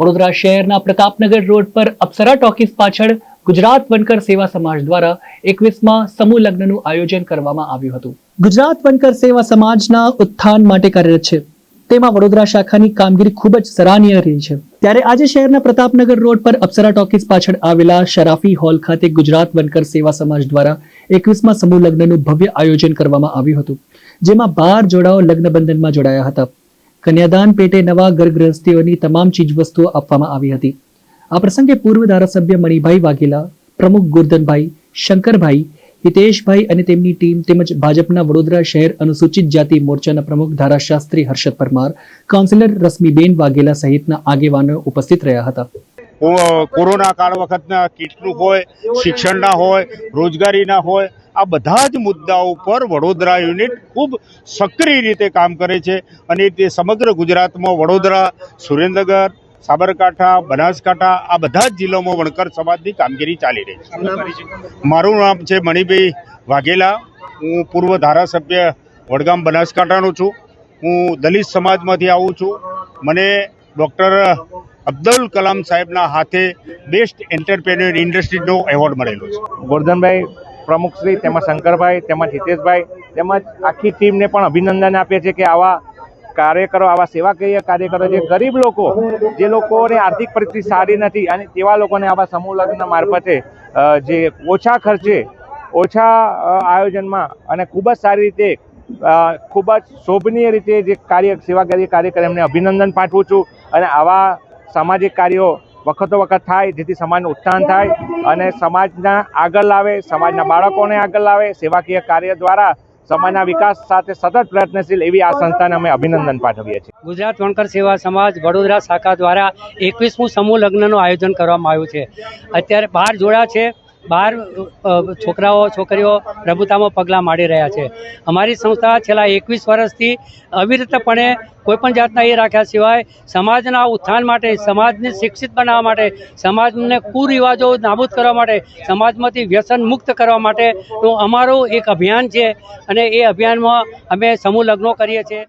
વડોદરા શહેરના પ્રતાપનગર રોડ પર અપ્સરા ટોકીસ પાછળ ગુજરાત વનકર સેવા સમાજ દ્વારા એકવીસમાં સમૂહ લગ્નનું આયોજન કરવામાં આવ્યું હતું. ગુજરાત વનકર સેવા સમાજના ઉત્થાન માટે કાર્યરત છે. તેમાં વડોદરા શાખાની કામગીરી ખૂબ જ સરાહનીય રહી છે. ત્યારે આજે શહેરના પ્રતાપનગર રોડ પર અપ્સરા ટોકીઝ પાછળ આવેલા શરાફી હોલ ખાતે ગુજરાત વનકર સેવા સમાજ દ્વારા એકવીસમાં સમૂહ લગ્નનું ભવ્ય આયોજન કરવામાં આવ્યું હતું. જેમાં બાર જોડાઓ લગ્ન બંધનમાં જોડાયા હતા. કન્યાદાન પેટે નવા ઘરગ્રહસ્થીઓની તમામ ચીજવસ્તુઓ આપવામાં આવી હતી. આ પ્રસંગે પૂર્વ ધારાસભ્ય મણિભાઈ વાઘેલા, પ્રમુખ ગોરધનભાઈ શંકરભાઈ, હિતેશભાઈ અને તેમની ટીમ તેમજ ભાજપના વડોદરા શહેર અનુસૂચિત જાતિ મોરચાના પ્રમુખ ધારાશાસ્ત્રી હર્ષદ પરમાર, કાઉન્સિલર રશ્મિબેન વાઘેલા સહિતના આગેવાનો ઉપસ્થિત રહ્યા હતા. કોરોના કાળ વખતના કીટનું હોય શિક્ષણના હોય રોજગારીના હોય આ બધા જ મુદ્દાઓ પર વડોદરા યુનિટ ખૂબ સક્રિય રીતે કામ કરે છે અને તે સમગ્ર ગુજરાતમાં વડોદરા સુરેન્દ્રનગર સાબરકાંઠા બનાસકાંઠા આ બધા જ જિલ્લામાં વણકર સમાજની કામગીરી ચાલી રહી છે. મારું નામ છે મણિભાઈ વાઘેલા. હું પૂર્વ ધારાસભ્ય વડગામ બનાસકાંઠાનો છું. હું દલિત સમાજમાંથી આવું છું. મને ડૉક્ટર અબ્દુલ કલામ સાહેબના હાથે બેસ્ટ એન્ટરપ્રેન્યોર ઇન્ડસ્ટ્રીનો એવોર્ડ મળેલો છે. ગોરધનભાઈ પ્રમુખશ્રી તેમજ શંકરભાઈ, તેમજ હિતેશભાઈ, તેમજ આખી ટીમને પણ અભિનંદન આપીએ છીએ કે આવા કાર્યકરો, આવા સેવાકીય કાર્યકરો, જે ગરીબ લોકો, જે લોકોને આર્થિક પરિસ્થિતિ સારી નથી અને તેવા લોકોને આવા સમૂહ લગ્ન મારફતે જે ઓછા ખર્ચે, ઓછા આયોજનમાં અને ખૂબ જ સારી રીતે ખૂબ જ શોભનીય રીતે જે કાર્ય, સેવાકીય કાર્ય કરે એમને અભિનંદન પાઠવું છું અને આવા સામાજિક કાર્યો વખતો વખત થાય, જેથી સમાજનું ઉત્થાન થાય અને સમાજના આગળ લાવે, સમાજના બાળકોને આગળ લાવે, સેવાકીય કાર્ય દ્વારા સમાજના વિકાસ સાથે સતત પ્રયત્નશીલ એવી આ સંસ્થાને અમે અભિનંદન પાઠવીએ છીએ. ગુજરાત વણકર સેવા સમાજ વડોદરા શાખા દ્વારા એકવીસમું સમૂહ લગ્નનું આયોજન કરવામાં આવ્યું છે. અત્યારે બાર જોડા છે. બાર છોકરાઓ, છોકરીઓ પ્રભુતામાં પગલાં માંડી રહ્યા છે. અમારી સંસ્થા છેલ્લા એકવીસ વર્ષથી અવિરતપણે કોઈપણ જાતના એ રાખ્યા સિવાય સમાજના ઉત્થાન માટે, સમાજને શિક્ષિત બનાવવા માટે, સમાજને કુરિવાજો નાબૂદ કરવા માટે, સમાજમાંથી વ્યસન મુક્ત કરવા માટેનું અમારું એક અભિયાન છે અને એ અભિયાનમાં અમે સમૂહ લગ્નો કરીએ છીએ.